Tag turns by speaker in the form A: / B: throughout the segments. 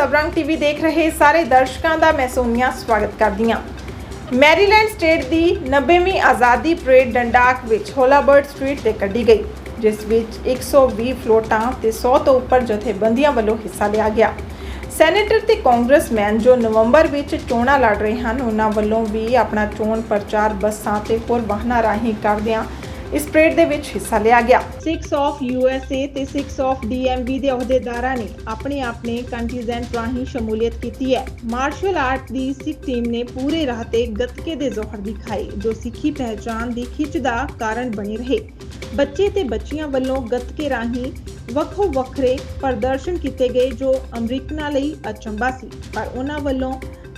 A: ਸਬਰੰਗ TV ਦੇਖ ਰਹੇ ਸਾਰੇ ਦਰਸ਼ਕਾਂ ਦਾ ਮੈਂ ਸੋਨੀਆ ਸਵਾਗਤ ਕਰਦੀ ਹਾਂ। ਮੈਰੀਲੈਂਡ ਸਟੇਟ ਦੀ 90ਵੀਂ ਆਜ਼ਾਦੀ ਪਰੇਡ ਡੰਡਾਕ ਵਿੱਚ ਹੋਲਾਬਰਡ ਸਟਰੀਟ ਤੇ ਕੱਢੀ ਗਈ, ਜਿਸ ਵਿੱਚ 120 ਫਲੋਟਾਂ ਤੇ 100 ਤੋਂ ਉੱਪਰ ਜਥੇਬੰਦੀਆਂ ਵੱਲੋਂ ਹਿੱਸਾ ਲਿਆ ਗਿਆ। ਸੈਨੇਟਰ ਤੇ ਕਾਂਗਰਸਮੈਨ ਜੋ ਨਵੰਬਰ ਵਿੱਚ ਚੋਣਾਂ ਲੜ ਰਹੇ ਹਨ, ਉਹਨਾਂ ਵੱਲੋਂ ਵੀ ਆਪਣਾ ਚੋਣ ਪ੍ਰਚਾਰ ਬੱਸਾਂ ਤੇ ਹੋਰ ਵਾਹਨਾਂ ਰਾਹੀਂ ਕਰਦਿਆਂ ਇਸ ਪਰੇਡ ਦੇ ਵਿੱਚ ਹਿੱਸਾ ਲਿਆ ਗਿਆ। 6 ਆਫ USA ਤੇ 6 ਆਫ DMV ਦੇ ਅਹੁਦੇਦਾਰਾਂ ਨੇ ਆਪਣੇ ਆਪਣੇ ਕੰਟੀਜੈਂਟ ਰਾਹੀਂ ਸ਼ਮੂਲੀਅਤ ਕੀਤੀ ਹੈ। ਮਾਰਸ਼ਲ ਆਰਟ ਦੀ ਸਿੱਖ ਟੀਮ ਨੇ ਪੂਰੇ ਰਾਹ ਤੇ ਗੱਤਕੇ ਦੇ ਜ਼ੋਹਰ ਦਿਖਾਏ, ਜੋ ਸਿੱਖੀ ਪਹਿਚਾਨ ਦੀ ਖਿੱਚ ਦਾ ਕਾਰਨ ਬਣੇ ਰਹੇ। ਬੱਚੇ ਤੇ ਬੱਚੀਆਂ ਵੱਲੋਂ ਗੱਤਕੇ ਰਾਹੀਂ ਵੱਖੋ ਵੱਖਰੇ ਪ੍ਰਦਰਸ਼ਨ ਕੀਤੇ ਗਏ, ਜੋ ਅਮਰੀਕਨਾਂ ਲਈ ਅਚੰਭਾ ਸੀ। ਪਰ ਉਹਨਾਂ ਵੱਲੋਂ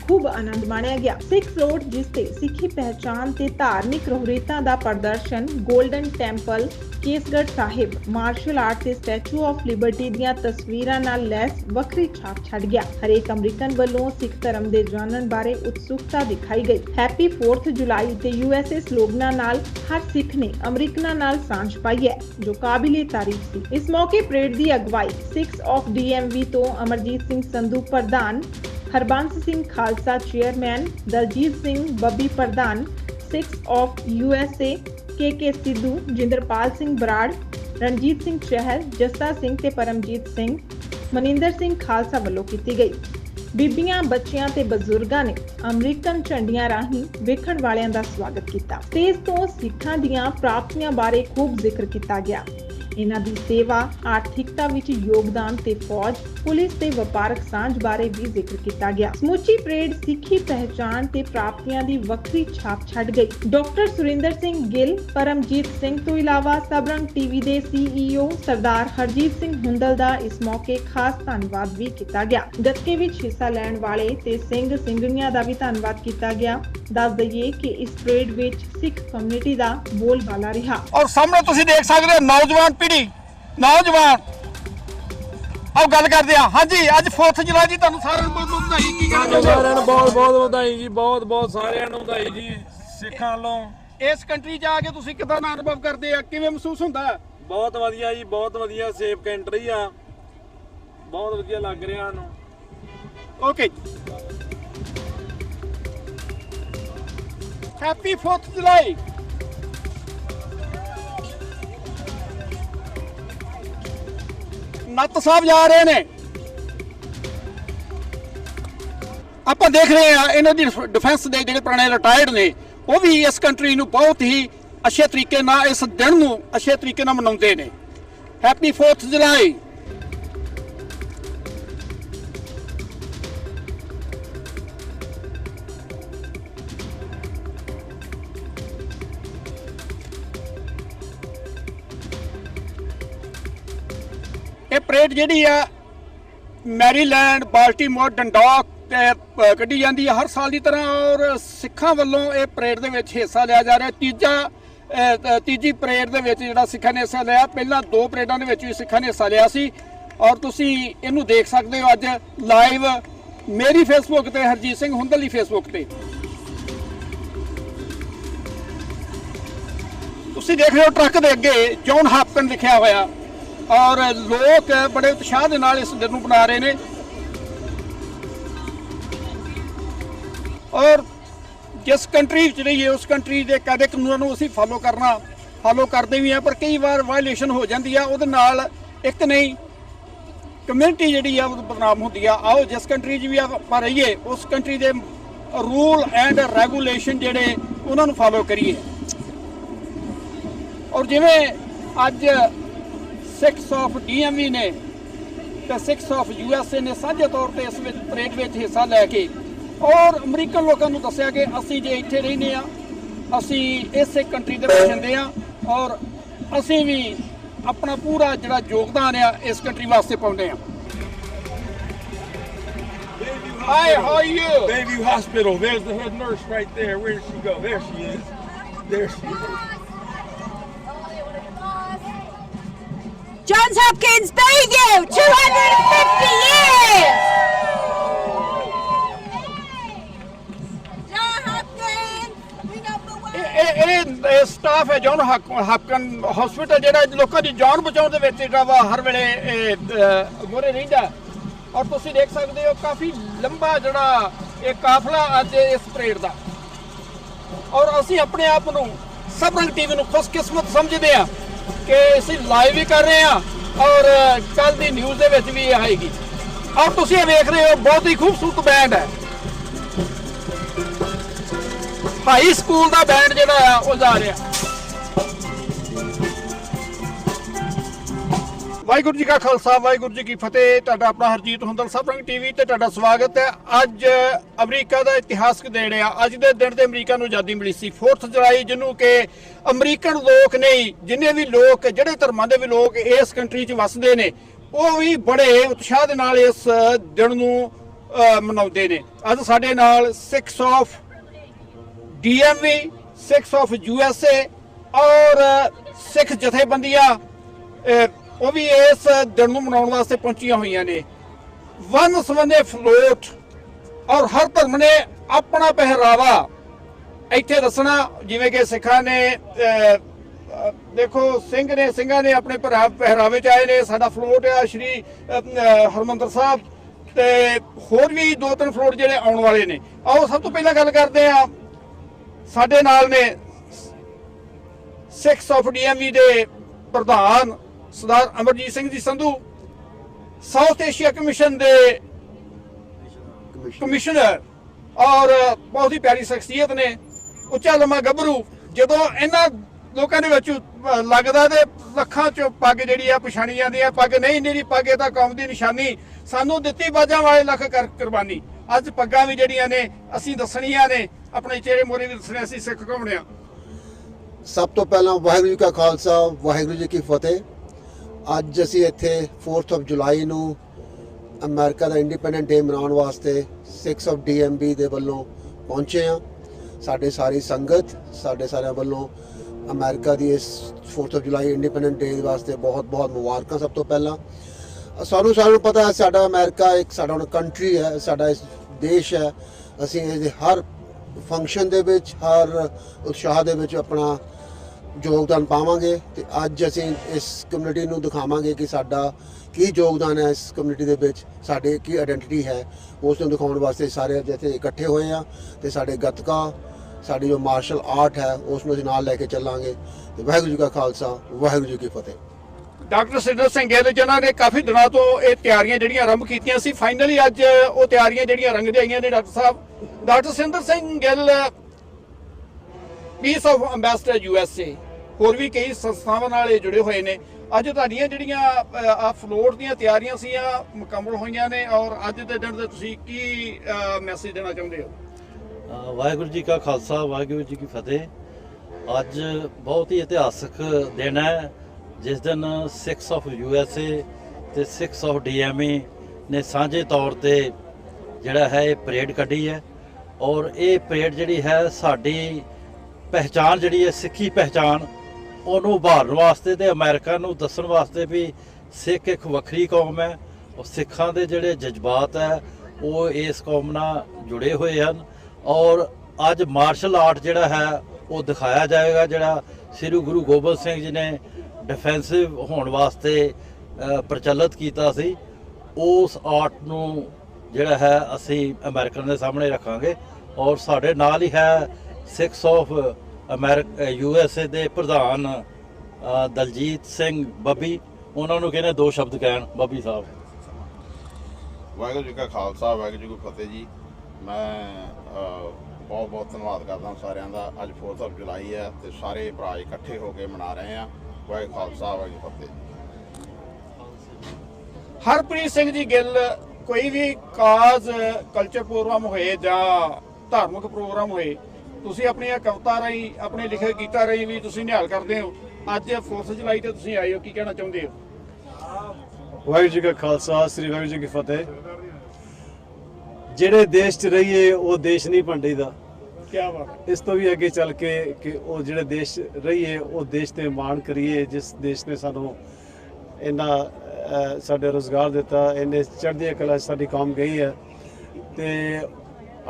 A: ਖੂਬ ਆਨੰਦ ਮਾਣਿਆ ਗਿਆ। ਸਿੱਖ ਫਲੋਟ ਜਿਸ ਤੇ ਸਿੱਖੀ ਪਹਿਚਾਨ ਤੇ ਧਾਰਮਿਕ ਰਹੁਰੀਤਾਂ ਦਾ ਪ੍ਰਦਰਸ਼ਨ Golden Temple, Kesgarh Sahib, martial art ਤੇ ਸਟੈਚੂ ਆਫ ਲਿਬਰਟੀ ਦੀਆਂ ਤਸਵੀਰਾਂ ਨਾਲ ਲੈਸ ਵੱਖਰੀ ਛਾਪ ਛੱਡ ਗਿਆ। ਹਰੇਕ ਅਮਰੀਕਨ ਵੱਲੋਂ ਸਿੱਖ ਧਰਮ ਦੇ ਜਾਣਨ ਬਾਰੇ ਉਤਸੁਕਤਾ ਦਿਖਾਈ ਗਈ। ਹੈਪੀ 4th ਜੁਲਾਈ ਤੇ ਯੂਐਸਏ ਸਲੋਗਨਾਂ ਨਾਲ ਹਰ ਸਿੱਖ ਨੇ ਅਮਰੀਕਨਾਂ ਨਾਲ ਸਾਂਝ ਪਾਈ ਹੈ, ਜੋ ਕਾਬਿਲੇ ਤਾਰੀਫ ਸੀ। ਇਸ ਮੌਕੇ ਪਰੇਡ ਦੀ ਅਗਵਾਈ 6 ਆਫ DMV ਤੋਂ ਅਮਰਜੀਤ ਸਿੰਘ ਸੰਧੂ, ਪ੍ਰਧਾਨ ਹਰਬੰਸ ਸਿੰਘ ਖਾਲਸਾ ਚੇਅਰਮੈਨ, ਦਲਜੀਤ ਸਿੰਘ ਬੱਬੀ ਪ੍ਰਧਾਨ 6 of USA K K Sidhu, Jinderpal Singh Brar, Ranjit Singh Chahal, Jassa Singh ਤੇ ਪਰਮਜੀਤ ਸਿੰਘ, ਮਨਿੰਦਰ ਸਿੰਘ ਖਾਲਸਾ ਵੱਲੋਂ ਕੀਤੀ ਗਈ। ਬੀਬੀਆਂ, ਬੱਚਿਆਂ ਤੇ ਬਜ਼ੁਰਗਾਂ ਨੇ ਅਮਰੀਕਨ ਝੰਡੀਆਂ ਰਾਹੀਂ ਵੇਖਣ ਵਾਲਿਆਂ ਦਾ ਸਵਾਗਤ ਕੀਤਾ। ਤੇਜ਼ ਤੋਂ ਸਿੱਖਾਂ ਦੀਆਂ ਪ੍ਰਾਪਤੀਆਂ ਬਾਰੇ ਖੂਬ ਜ਼ਿਕਰ ਕੀਤਾ ਗਿਆ। ਇਹਨਾਂ ਦੀ ਸੇਵਾ, ਆਰਥਿਕਤਾ ਵਿੱਚ ਯੋਗਦਾਨ ਤੇ ਫੌਜ, ਪੁਲਿਸ ਤੇ ਵਪਾਰਕ ਸਾਂਝ ਬਾਰੇ ਵੀ ਜ਼ਿਕਰ ਕੀਤਾ ਗਿਆ। ਸਮੁੱਚੀ ਪਰੇਡ ਸਿੱਖੀ ਪਹਿਚਾਨ ਤੇ ਪ੍ਰਾਪਤੀਆਂ ਦੀ ਵੱਖਰੀ ਛਾਪ ਛੱਡ ਗਈ। ਡਾਕਟਰ ਸੁਰਿੰਦਰ ਸਿੰਘ ਗਿੱਲ, ਪਰਮਜੀਤ ਸਿੰਘ ਤੋਂ ਇਲਾਵਾ ਸਬਰੰਗ ਟੀਵੀ ਦੇ ਸੀਈਓ ਸਰਦਾਰ ਹਰਜੀਤ ਸਿੰਘ ਹੁੰਦਲ ਦਾ ਇਸ ਮੌਕੇ ਖਾਸ ਧੰਨਵਾਦ ਵੀ ਕੀਤਾ ਗਿਆ। ਗੱਤਕੇ ਵਿੱਚ ਹਿੱਸਾ ਲੈਣ ਵਾਲੇ ਤੇ ਸਿੰਘ ਸਿੰਘਣੀਆਂ ਦਾ ਵੀ ਧੰਨਵਾਦ ਕੀਤਾ ਗਿਆ। ਦੱਸ ਦਈਏ ਕਿ ਇਸ ਪਰੇਡ ਵਿੱਚ ਸਿੱਖ ਕਮਿਊਨਿਟੀ ਦਾ ਬੋਲਬਾਲਾ ਰਿਹਾ।
B: ਔਰ ਸਾਹਮਣੇ ਤੁਸੀਂ ਦੇਖ ਸਕਦੇ ਹੋ ਨੌਜਵਾਨ ਪੀੜ੍ਹੀ ਨੌਜਵਾਨ। ਆਓ ਗੱਲ ਕਰਦੇ ਆ ਹਾਂਜੀ ਅੱਜ 4th ਜੁਲਾਈ ਜੀ ਤੁਹਾਨੂੰ ਸਾਰਿਆਂ ਨੂੰ ਬਹੁਤ ਬਹੁਤ ਵਧਾਈ ਕੀ
C: ਸਾਰਿਆਂ ਨੂੰ ਬਹੁਤ ਬਹੁਤ ਵਧਾਈ ਜੀ ਬਹੁਤ ਬਹੁਤ ਸਾਰਿਆਂ ਨੂੰ ਵਧਾਈ ਜੀ। ਸਿੱਖਾਂ ਵੱਲੋਂ
B: ਇਸ ਕੰਟਰੀ 'ਚ ਆ ਕੇ ਤੁਸੀਂ ਕਿਦਾਂ ਦਾ ਅਨੁਭਵ ਕਰਦੇ ਆ? ਕਿਵੇਂ ਮਹਿਸੂਸ ਹੁੰਦਾ? ਹੈ
C: ਬਹੁਤ ਵਧੀਆ ਜੀ ਬਹੁਤ ਵਧੀਆ ਸੇਫ ਕੰਟਰੀ ਆ। ਬਹੁਤ ਵਧੀਆ ਲੱਗ ਰਿਹਾ ਸਾਨੂੰ।
B: ਓਕੇ ਹੈਪੀ 4th ਜੁਲਾਈ ਨੱਤ ਸਾਹਿਬ ਜਾ ਰਹੇ ਨੇ। ਆਪਾਂ ਦੇਖ ਰਹੇ ਆ ਇਹਨਾਂ ਦੀ ਡਿਫੈਂਸ ਦੇ ਜਿਹੜੇ ਪੁਰਾਣੇ ਰਿਟਾਇਰਡ ਨੇ, ਉਹ ਵੀ ਇਸ ਕੰਟਰੀ ਨੂੰ ਬਹੁਤ ਹੀ ਅੱਛੇ ਤਰੀਕੇ ਨਾਲ ਇਸ ਦਿਨ ਨੂੰ ਅੱਛੇ ਤਰੀਕੇ ਨਾਲ ਮਨਾਉਂਦੇ ਨੇ। ਹੈਪੀ 4th ਜੁਲਾਈ ਇਹ ਪਰੇਡ ਜਿਹੜੀ ਆ, ਮੈਰੀਲੈਂਡ, ਬਾਲਟੀਮੋਰ, ਡੰਡੌਕ ਤੇ ਕੱਢੀ ਜਾਂਦੀ ਹੈ ਹਰ ਸਾਲ ਦੀ ਤਰ੍ਹਾਂ ਔਰ ਸਿੱਖਾਂ ਵੱਲੋਂ ਇਹ ਪਰੇਡ ਦੇ ਵਿੱਚ ਹਿੱਸਾ ਲਿਆ ਜਾ ਰਿਹਾ। ਤੀਜਾ ਤੀਜੀ ਪਰੇਡ ਦੇ ਵਿੱਚ ਜਿਹੜਾ ਸਿੱਖਾਂ ਨੇ ਹਿੱਸਾ ਲਿਆ, ਪਹਿਲਾਂ ਦੋ ਪਰੇਡਾਂ ਦੇ ਵਿੱਚ ਵੀ ਸਿੱਖਾਂ ਨੇ ਹਿੱਸਾ ਲਿਆ ਸੀ। ਔਰ ਤੁਸੀਂ ਇਹਨੂੰ ਦੇਖ ਸਕਦੇ ਹੋ ਅੱਜ ਲਾਈਵ ਮੇਰੀ ਫੇਸਬੁੱਕ ਤੇ, ਹਰਜੀਤ ਸਿੰਘ ਹੁੰਦਲ ਦੀ ਫੇਸਬੁੱਕ ਤੇ। ਤੁਸੀਂ ਦੇਖ ਰਹੇ ਹੋ ਟਰੱਕ ਦੇ ਅੱਗੇ ਜੌਨ ਹਾਪਕਨ ਲਿਖਿਆ ਹੋਇਆ। ਔਰ ਲੋਕ ਬੜੇ ਉਤਸ਼ਾਹ ਦੇ ਨਾਲ ਇਸ ਦਿਨ ਨੂੰ ਬਣਾ ਰਹੇ ਨੇ। ਔਰ ਜਿਸ ਕੰਟਰੀ ਵਿੱਚ ਰਹੀਏ, ਉਸ ਕੰਟਰੀ ਦੇ ਕਾਇਦੇ ਕਾਨੂੰਨਾਂ ਨੂੰ ਅਸੀਂ ਫਾਲੋ ਕਰਨਾ ਫਾਲੋ ਕਰਦੇ ਵੀ ਆ ਪਰ ਕਈ ਵਾਰ ਵਾਇਲੇਸ਼ਨ ਹੋ ਜਾਂਦੀ ਆ, ਉਹਦੇ ਨਾਲ ਇੱਕ ਨਹੀਂ ਕਮਿਊਨਿਟੀ ਜਿਹੜੀ ਆ ਉਹ ਬਦਨਾਮ ਹੁੰਦੀ ਆ। ਆਓ, ਜਿਸ ਕੰਟਰੀ 'ਚ ਵੀ ਆਪਾਂ ਰਹੀਏ, ਉਸ ਕੰਟਰੀ ਦੇ ਰੂਲ ਐਂਡ ਰੈਗੂਲੇਸ਼ਨ ਜਿਹੜੇ, ਉਹਨਾਂ ਨੂੰ ਫਾਲੋ ਕਰੀਏ। ਔਰ ਜਿਵੇਂ ਅੱਜ 6 ਆਫ ਡੀਐਮਵੀ ਨੇ ਤੇ 6 ਆਫ ਯੂਐਸਏ ਨੇ ਸਾਂਝੇ ਤੌਰ ਤੇ ਇਸ ਵਿੱਚ ਪਰੇਡ ਵਿੱਚ ਹਿੱਸਾ ਲੈ ਕੇ ਔਰ ਅਮਰੀਕਨ ਲੋਕਾਂ ਨੂੰ ਦੱਸਿਆ ਕਿ ਅਸੀਂ ਜੇ ਇੱਥੇ ਰਹਿੰਦੇ ਆ ਅਸੀਂ ਇਸੇ ਕੰਟਰੀ ਦੇ ਵਿੱਚ ਰਹਿੰਦੇ ਆ ਔਰ ਅਸੀਂ ਵੀ ਆਪਣਾ ਪੂਰਾ ਜਿਹੜਾ ਯੋਗਦਾਨ ਆ ਇਸ ਕੰਟਰੀ ਵਾਸਤੇ ਪਾਉਂਦੇ ਆ Hi, how are you?
D: Bayview Hospital. There's the head nurse right there. Where did she go? There she is. There she is.
E: Johns Hopkins Bayview, 250 years! John Hopkins, we number one.
B: ਇਹ ਇਹ- ਇਹ staff ਹੈ John ਹਾਪਕਨ hospital ਜਿਹੜਾ ਲੋਕਾਂ ਦੀ ਜਾਨ ਬਚਾਉਣ ਦੇ ਵਿੱਚ ਜਿਹੜਾ ਵਾ ਹਰ ਵੇਲੇ ਮੋਰੇ ਰਹਿੰਦਾ ਔਰ ਤੁਸੀਂ ਦੇਖ ਸਕਦੇ ਹੋ ਕਾਫੀ ਲੰਬਾ ਜਿਹੜਾ ਇਹ ਕਾਫਲਾ ਅੱਜ ਇਸ ਪਰੇਡ ਦਾ ਔਰ ਅਸੀਂ ਆਪਣੇ ਆਪ ਨੂੰ ਸਬਰੰਗ ਟੀਵੀ ਨੂੰ ਖੁਸ਼ਕਿਸਮਤ ਸਮਝਦੇ ਆ ਕਿ ਅਸੀਂ ਲਾਈਵ ਵੀ ਕਰ ਰਹੇ ਹਾਂ ਔਰ ਕੱਲ ਦੀ ਨਿਊਜ਼ ਦੇ ਵਿੱਚ ਵੀ ਇਹ ਆਏਗੀ। ਔਰ ਤੁਸੀਂ ਇਹ ਵੇਖ ਰਹੇ ਹੋ, ਬਹੁਤ ਹੀ ਖੂਬਸੂਰਤ ਬੈਂਡ ਹੈ। ਹਾਈ ਸਕੂਲ ਦਾ ਬੈਂਡ ਜਿਹੜਾ ਆ, ਉਹ ਜਾ ਰਿਹਾ। ਵਾਹਿਗੁਰੂ ਜੀ ਕਾ ਖਾਲਸਾ, ਵਾਹਿਗੁਰੂ ਜੀ ਕੀ ਫਤਿਹ। ਤੁਹਾਡਾ ਆਪਣਾ ਹਰਜੀਤ ਹੁੰਦਲ ਸਭ ਸਬਰੰਗ ਟੀਵੀ ਤੇ ਤੁਹਾਡਾ ਸਵਾਗਤ ਹੈ। ਅੱਜ ਅਮਰੀਕਾ ਦਾ ਇਤਿਹਾਸਕ ਦਿਨ ਆ। ਅੱਜ ਦੇ ਦਿਨ ਤੇ ਅਮਰੀਕਾ ਨੂੰ ਆਜ਼ਾਦੀ ਮਿਲੀ ਸੀ। 4th ਜੁਲਾਈ, ਜਿਹਨੂੰ ਕਿ ਅਮਰੀਕਨ ਲੋਕ ਨਹੀਂ ਜਿੰਨੇ ਵੀ ਲੋਕ, ਜਿਹੜੇ ਧਰਮਾਂ ਦੇ ਵੀ ਲੋਕ ਇਸ ਕੰਟਰੀ 'ਚ ਵੱਸਦੇ ਨੇ, ਉਹ ਵੀ ਬੜੇ ਉਤਸ਼ਾਹ ਦੇ ਨਾਲ ਇਸ ਦਿਨ ਨੂੰ ਮਨਾਉਂਦੇ ਨੇ। ਅੱਜ ਸਾਡੇ ਨਾਲ 6 ਆਫ ਡੀਐਮਵੀ 6 ਆਫ ਯੂਐਸਏ ਔਰ ਸਿੱਖ ਜਥੇਬੰਦੀਆਂ ਉਹ ਵੀ ਇਸ ਦਿਨ ਨੂੰ ਮਨਾਉਣ ਵਾਸਤੇ ਪਹੁੰਚੀਆਂ ਹੋਈਆਂ ਨੇ। ਵਨ ਸਵੰਨੇ ਫਲੋਟ ਔਰ ਹਰ ਧਰਮ ਨੇ ਆਪਣਾ ਪਹਿਰਾਵਾ ਇੱਥੇ ਦੱਸਣਾ ਜਿਵੇਂ ਕਿ ਸਿੱਖਾਂ ਨੇ ਦੇਖੋ ਸਿੰਘ ਨੇ ਸਿੰਘਾਂ ਨੇ ਆਪਣੇ ਪਹਿਰਾ- ਪਹਿਰਾਵੇ ਚ ਆਏ ਨੇ। ਸਾਡਾ ਫਲੋਟ ਆ ਸ਼੍ਰੀ ਅਹ, ਹਰਮੰਦਰ ਸਾਹਿਬ ਤੇ ਹੋਰ ਵੀ ਦੋ ਤਿੰਨ ਫਲੋਟ ਜਿਹੜੇ ਆਉਣ ਵਾਲੇ ਨੇ। ਆਓ ਸਭ ਤੋਂ ਪਹਿਲਾਂ ਗੱਲ ਕਰਦੇ ਆ ਸਾਡੇ ਨਾਲ ਨੇ 6 ਆਫ ਡੀਐਮਵੀ ਦੇ ਪ੍ਰਧਾਨ Sardar Amarjit Singh ji Sandhu South Asia commission ਦੇ ਕਮਿਸ਼ਨਰ ਔਰ ਬਹੁਤ ਹੀ ਪਿਆਰੀ ਸ਼ਖਸੀਅਤ ਨੇ, ਉੱਚਾ ਲੰਮਾ ਗੱਭਰੂ, ਜਦੋਂ ਇਹਨਾਂ ਲੋਕਾਂ ਦੇ ਵਿੱਚ ਲੱਗਦਾ ਤੇ ਲੱਖਾਂ ਚ ਪੱਗ ਜਿਹੜੀ ਆ ਪਛਾਣੀ ਜਾਂਦੀ ਆ, ਪੱਗ ਨਹੀਂ ਜਿਹੜੀ ਪੱਗ ਇਹ ਤਾਂ ਕੌਮ ਦੀ ਨਿਸ਼ਾਨੀ, ਸਾਨੂੰ ਦਿੱਤੀ ਬਾਜਾਂ ਵਾਲੇ ਲੱਖ ਕਰ ਕੁਰਬਾਨੀ। ਅੱਜ ਪੱਗਾਂ ਵੀ ਜਿਹੜੀਆਂ ਨੇ, ਅਸੀਂ ਦੱਸਣੀਆਂ ਨੇ, ਆਪਣੇ ਚਿਹਰੇ ਮੋਰੇ ਵੀ ਦੱਸਣੇ ਅਸੀਂ ਸਿੱਖ ਘੁੰਮਣਿਆ
F: ਸਭ ਤੋਂ ਪਹਿਲਾਂ ਵਾਹਿਗੁਰੂ ਜੀ ਕਾ ਖਾਲਸਾ, ਵਾਹਿਗੁਰੂ ਜੀ ਕੀ ਫਤਿਹ। ਅੱਜ ਅਸੀਂ ਇੱਥੇ 4th ਆਫ ਜੁਲਾਈ ਨੂੰ ਅਮਰੀਕਾ ਦਾ ਇੰਡੀਪੈਂਡੈਂਟ ਡੇ ਮਨਾਉਣ ਵਾਸਤੇ 6 ਆਫ ਡੀਐਮਬੀ ਦੇ ਵੱਲੋਂ ਪਹੁੰਚੇ ਹਾਂ। ਸਾਡੇ ਸਾਰੀ ਸੰਗਤ, ਸਾਡੇ ਸਾਰਿਆਂ ਵੱਲੋਂ ਅਮਰੀਕਾ ਦੀ ਇਸ 4th ਆਫ ਜੁਲਾਈ ਇੰਡੀਪੈਂਡੈਂਟ ਡੇ ਵਾਸਤੇ ਬਹੁਤ ਬਹੁਤ ਮੁਬਾਰਕਾਂ ਸਭ ਤੋਂ ਪਹਿਲਾਂ। ਸਾਨੂੰ ਸਾਰਿਆਂ ਨੂੰ ਪਤਾ ਹੈ, ਸਾਡਾ ਅਮਰੀਕਾ ਇੱਕ ਸਾਡਾ ਹੁਣ ਕੰਟਰੀ ਹੈ, ਸਾਡਾ ਇਸ ਦੇਸ਼ ਹੈ। ਅਸੀਂ ਇਹਦੇ ਹਰ ਫੰਕਸ਼ਨ ਦੇ ਵਿੱਚ, ਹਰ ਉਤਸ਼ਾਹ ਦੇ ਵਿੱਚ ਆਪਣਾ ਯੋਗਦਾਨ ਪਾਵਾਂਗੇ ਤੇ ਅੱਜ ਅਸੀਂ ਇਸ ਕਮਿਊਨਿਟੀ ਨੂੰ ਦਿਖਾਵਾਂਗੇ ਕਿ ਸਾਡਾ ਕੀ ਯੋਗਦਾਨ ਹੈ ਇਸ ਕਮਿਊਨਿਟੀ ਦੇ ਵਿੱਚ, ਸਾਡੇ ਕੀ ਆਇਡੈਂਟੀਟੀ ਹੈ। ਉਸ ਨੂੰ ਦਿਖਾਉਣ ਵਾਸਤੇ ਸਾਰੇ ਜਿੱਥੇ ਇਕੱਠੇ ਹੋਏ ਆ ਤੇ ਸਾਡੇ ਗੱਤਕਾ, ਸਾਡੀ ਜੋ ਮਾਰਸ਼ਲ ਆਰਟ ਹੈ, ਉਸ ਨੂੰ ਅਸੀਂ ਨਾਲ ਲੈ ਕੇ ਚੱਲਾਂਗੇ। ਤੇ ਵਾਹਿਗੁਰੂ ਜੀ ਕਾ ਖਾਲਸਾ, ਵਾਹਿਗੁਰੂ ਜੀ ਕੀ ਫਤਿਹ।
B: ਡਾਕਟਰ ਸਿੰਦਰ ਸਿੰਘ ਗਿੱਲ ਜਿਨ੍ਹਾਂ ਨੇ ਕਾਫੀ ਦਿਨਾਂ ਤੋਂ ਇਹ ਤਿਆਰੀਆਂ ਜਿਹੜੀਆਂ ਆਰੰਭ ਕੀਤੀਆਂ ਸੀ ਫਾਈਨਲੀ ਅੱਜ ਉਹ ਤਿਆਰੀਆਂ ਜਿਹੜੀਆਂ ਰੰਗ ਦੇ ਆਈਆਂ ਨੇ doctor Sahib. Doctor Sinder Singh Gill peace of ambassador USA ਹੋਰ ਵੀ ਕਈ ਸੰਸਥਾਵਾਂ ਨਾਲ ਇਹ ਜੁੜੇ ਹੋਏ ਨੇ। ਅੱਜ ਤੁਹਾਡੀਆਂ ਜਿਹੜੀਆਂ ਆ ਫਲੋਟ ਦੀਆਂ ਤਿਆਰੀਆਂ ਸੀਆਂ, ਮੁਕੰਮਲ ਹੋਈਆਂ ਨੇ ਔਰ ਅੱਜ ਦੇ ਦਿਨ ਤੇ ਤੁਸੀਂ ਕੀ ਮੈਸੇਜ ਦੇਣਾ ਚਾਹੁੰਦੇ ਹੋ?
G: ਵਾਹਿਗੁਰੂ ਜੀ ਕਾ ਖਾਲਸਾ, ਵਾਹਿਗੁਰੂ ਜੀ ਕੀ ਫਤਿਹ। ਅੱਜ ਬਹੁਤ ਹੀ ਇਤਿਹਾਸਕ ਦਿਨ ਹੈ, ਜਿਸ ਦਿਨ 6 ਆਫ ਯੂਐਸਏ ਤੇ 6 ਆਫ ਡੀਐਮਏ ਨੇ ਸਾਂਝੇ ਤੌਰ ਤੇ ਜਿਹੜਾ ਹੈ, ਇਹ ਪਰੇਡ ਕੱਢੀ ਹੈ। ਔਰ ਇਹ ਪਰੇਡ ਜਿਹੜੀ ਹੈ, ਸਾਡੀ ਪਹਿਚਾਨ ਜਿਹੜੀ ਹੈ, ਸਿੱਖੀ ਪਹਿਚਾਨ ਉਹਨੂੰ ਉਭਾਰਨ ਵਾਸਤੇ ਤੇ ਅਮਰੀਕਾ ਨੂੰ ਦੱਸਣ ਵਾਸਤੇ ਵੀ ਸਿੱਖ ਇੱਕ ਵੱਖਰੀ ਕੌਮ ਹੈ। ਉਹ ਸਿੱਖਾਂ ਦੇ ਜਿਹੜੇ ਜਜ਼ਬਾਤ ਹੈ, ਉਹ ਇਸ ਕੌਮ ਨਾਲ ਜੁੜੇ ਹੋਏ ਹਨ। ਔਰ ਅੱਜ ਮਾਰਸ਼ਲ ਆਰਟ ਜਿਹੜਾ ਹੈ, ਉਹ ਦਿਖਾਇਆ ਜਾਏਗਾ, ਜਿਹੜਾ ਸ੍ਰੀ ਗੁਰੂ ਗੋਬਿੰਦ ਸਿੰਘ ਜੀ ਨੇ ਡਿਫੈਂਸਿਵ ਹੋਣ ਵਾਸਤੇ ਪ੍ਰਚਲਿਤ ਕੀਤਾ ਸੀ। ਉਸ ਆਰਟ ਨੂੰ ਜਿਹੜਾ ਹੈ, ਅਸੀਂ ਅਮਰੀਕਨ ਦੇ ਸਾਹਮਣੇ ਰੱਖਾਂਗੇ। ਔਰ ਸਾਡੇ ਨਾਲ ਹੀ ਹੈ 6 of America U S A ਦੇ ਪ੍ਰਧਾਨ ਅ, ਦਲਜੀਤ ਸਿੰਘ ਬੱਬੀ ਉਹਨਾਂ ਨੂੰ ਕਹਿੰਦੇ ਦੋ ਸ਼ਬਦ ਕਹਿਣ ਬੱਬੀ ਸਾਹਿਬ।
H: ਵਾਹਿਗੁਰੂ ਜੀ ਕਾ ਖਾਲਸਾ ਵਾਹਿਗੁਰੂ ਜੀ ਕੀ ਫਤਿਹ ਜੀ। ਮੈਂ ਬਹੁਤ ਬਹੁਤ ਧੰਨਵਾਦ ਕਰਦਾ ਸਾਰਿਆਂ ਦਾ। ਅੱਜ 4th ਆਫ ਜੁਲਾਈ ਹੈ ਤੇ ਸਾਰੇ ਭਰਾ ਇਕੱਠੇ ਹੋ ਕੇ ਮਨਾ ਰਹੇ ਆ ਵਾਹਿਗੁਰੂ ਖਾਲਸਾ ਵਾਹਿਗੁਰੂ ਫਤਿਹ।
B: ਹਰਪ੍ਰੀਤ ਸਿੰਘ ਜੀ ਗਿੱਲ ਕੋਈ ਵੀ ਕਾਜ਼ ਕਲਚਰ ਪ੍ਰੋਗਰਾਮ ਹੋਏ ਜਾਂ ਧਾਰਮਿਕ ਪ੍ਰੋਗਰਾਮ ਹੋਏ ਤੁਸੀਂ ਆਪਣੀਆਂ ਕਵਿਤਾ ਰਾਹੀਂ ਆਪਣੇ ਲਿਖੇ ਗੀਤਾਂ ਰਾਹੀਂ ਵੀ ਤੁਸੀਂ ਨਿਹਾਲ ਕਰਦੇ ਹੋ। ਅੱਜ ਫੋਰਸ ਜੁਲਾਈ ਤੇ ਤੁਸੀਂ ਆਏ ਹੋ ਕੀ ਕਹਿਣਾ ਚਾਹੁੰਦੇ ਹੋ?
I: ਵਾਹਿਗੁਰੂ ਜੀ ਕਾ ਖਾਲਸਾ ਸ੍ਰੀ ਵਾਹਿਗੁਰੂ ਜੀ ਕੀ ਫਤਿਹ। ਜਿਹੜੇ ਦੇਸ਼ 'ਚ ਰਹੀਏ ਉਹ ਦੇਸ਼ ਨਹੀਂ ਭੰਡੀਦਾ।
B: ਕੀ ਬਾਤ
I: ਇਸ ਤੋਂ ਵੀ ਅੱਗੇ ਚੱਲ ਕੇ ਕਿ ਉਹ ਜਿਹੜੇ ਦੇਸ਼ ਰਹੀਏ ਉਹ ਦੇਸ਼ ਤੇ ਮਾਣ ਕਰੀਏ ਜਿਸ ਦੇਸ਼ ਨੇ ਸਾਨੂੰ ਇੰਨਾ ਸਾਡੇ ਰੋਜ਼ਗਾਰ ਦਿੱਤਾ ਇੰਨੇ ਚੜ੍ਹਦੀ ਕਲਾ ਸਾਡੀ ਕੌਮ ਗਈ ਹੈ। ਤੇ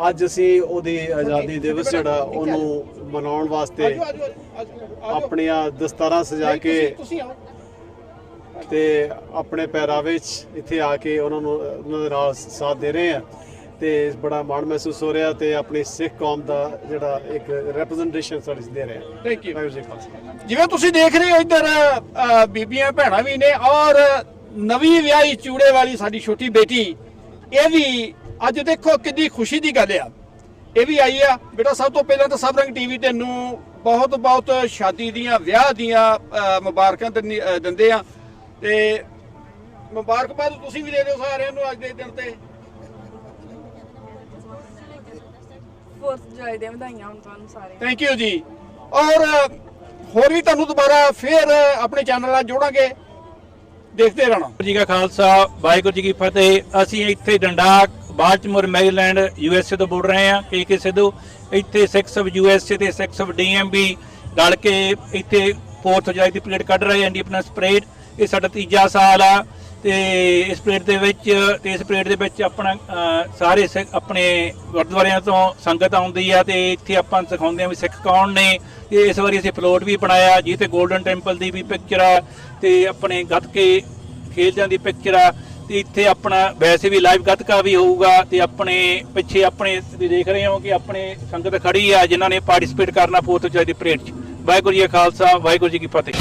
I: ਅੱਜ ਅਸੀਂ ਉਹਦੀ ਆਜ਼ਾਦੀ ਦਿਵਸ ਜਿਹੜਾ ਉਹਨੂੰ ਮਨਾਉਣ ਵਾਸਤੇ ਆਪਣੀਆਂ ਦਸਤਾਰਾਂ ਸਜਾ ਕੇ ਤੇ ਆਪਣੇ ਪਹਿਰਾਵੇ 'ਚ ਇੱਥੇ ਆ ਕੇ ਉਹਨਾਂ ਨੂੰ ਉਹਨਾਂ ਦੇ ਨਾਲ ਸਾਥ ਦੇ ਰਹੇ ਆ। ਤੇ ਬੜਾ ਮਾਣ ਮਹਿਸੂਸ ਹੋ ਰਿਹਾ ਤੇ ਆਪਣੀ ਸਿੱਖ ਕੌਮ ਦਾ ਜਿਹੜਾ ਇੱਕ ਰਿਪਰੈਜ਼ੈਂਟੇਸ਼ਨ ਸਾਡੀ ਦੇ ਰਹੇ ਆ।
B: ਥੈਂਕ ਯੂ ਜਿਵੇਂ ਤੁਸੀਂ ਦੇਖ ਰਹੇ ਹੋ ਇੱਧਰ ਬੀਬੀਆਂ ਭੈਣਾਂ ਵੀ ਨੇ ਔਰ ਨਵੀਂ ਵਿਆਹੀ ਚੂੜੇ ਵਾਲੀ ਸਾਡੀ ਛੋਟੀ ਬੇਟੀ ਇਹ ਵੀ ਅੱਜ ਦੇਖੋ ਕਿੰਨੀ ਖੁਸ਼ੀ ਦੀ ਗੱਲ ਆ। ਇਹ ਵੀ ਆਈ ਆ। ਬੇਟਾ ਸਭ ਤੋਂ ਪਹਿਲਾਂ ਤਾਂ ਸਭ ਰੰਗ ਟੀਵੀ ਤੈਨੂੰ ਬਹੁਤ ਬਹੁਤ ਸ਼ਾਦੀ ਦੀਆਂ ਵਿਆਹ ਦੀਆਂ ਮੁਬਾਰਕਾਂ ਦਿੰਦੇ ਆ। ਤੇ ਮੁਬਾਰਕਬਾਦ ਤੁਸੀਂ ਵੀ ਦੇ ਦਿਓ ਸਾਰਿਆਂ ਨੂੰ ਅੱਜ ਦੇ ਦਿਨ ਤੇ।
J: ਫੋਰਥ ਜੁਲਾਈ ਦੀਆਂ ਵਧਾਈਆਂ ਹੋਣ ਤੁਹਾਨੂੰ ਸਾਰੇ
B: ਥੈਂਕ ਯੂ ਜੀ। ਔਰ ਹੋਰ ਵੀ ਤੁਹਾਨੂੰ ਦੁਬਾਰਾ ਫੇਰ ਆਪਣੇ ਚੈਨਲ ਨਾਲ ਜੋੜਾਂਗੇ। ਦੇਖਦੇ ਰਹਿਣਾ।
K: ਜੀ ਕਾ ਖਾਲਸਾ ਵਾਹਿਗੁਰੂ ਜੀ ਕੀ ਫਤਿਹ। ਅਸੀਂ ਇੱਥੇ ਡੰਡਾਕ ਬਾਲਟਿਮੋਰ, ਮੈਰੀਲੈਂਡ, ਯੂਐਸਏ ਤੋਂ ਬੋਲ ਰਹੇ ਹਾਂ ਕੇ ਕੇ ਸਿੱਧੂ ਇੱਥੇ 6 ਆਫ ਯੂਐਸਏ ਤੇ 6 ਆਫ ਡੀਐਮਬੀ ਰਲ ਕੇ ਇੱਥੇ 4th ਜੁਲਾਈ ਦੀ ਪਰੇਡ ਕੱਢ ਰਹੇ ਹਾਂ ਇੰਡੀਪੈਂਡੈਂਸ ਪਰੇਡ ਇਹ ਸਾਡਾ ਤੀਜਾ ਸਾਲ ਆ ਤੇ ਇਸ ਪਰੇਡ ਦੇ ਵਿੱਚ ਤੇ ਇਸ ਪਰੇਡ ਦੇ ਵਿੱਚ ਆਪਣਾ ਸਾਰੇ ਸਿੱਖ ਆਪਣੇ ਗੁਰਦੁਆਰਿਆਂ ਤੋਂ ਸੰਗਤ ਆਉਂਦੀ ਆ ਤੇ ਇੱਥੇ ਆਪਾਂ ਸਿਖਾਉਂਦੇ ਆ ਵੀ ਸਿੱਖ ਕੌਣ ਨੇ ਤੇ ਇਸ ਵਾਰੀ ਅਸੀਂ ਫਲੋਟ ਵੀ ਬਣਾਇਆ ਜਿਹਦੇ ਤੇ 골ਡਨ ਟੈਂਪਲ ਦੀ ਵੀ ਪਿਕਚਰ ਆ ਤੇ ਆਪਣੇ ਗੱਤਕੇ ਖੇਡਾਂ ਦੀ ਪਿਕਚਰ ਆ। ਤੇ ਇੱਥੇ ਆਪਣਾ ਵੈਸੇ ਵੀ ਲਾਈਵ ਗੱਤਕਾ ਵੀ ਹੋਊਗਾ ਤੇ ਆਪਣੇ ਪਿੱਛੇ ਆਪਣੇ ਤੁਸੀਂ ਦੇਖ ਰਹੇ ਹੋ ਕਿ ਆਪਣੇ ਸੰਗਤ ਖੜੀ ਆ ਜਿਨ੍ਹਾਂ ਨੇ ਪਾਰਟਿਸਿਪੇਟ ਕਰਨਾ ਫੋਰਥ ਜੁਲਾਈ ਪਰੇਡ 'ਚ। ਵਾਹਿਗੁਰੂ ਜੀ ਕਾ ਖਾਲਸਾ, ਵਾਹਿਗੁਰੂ ਜੀ ਕੀ ਫਤਿਹ।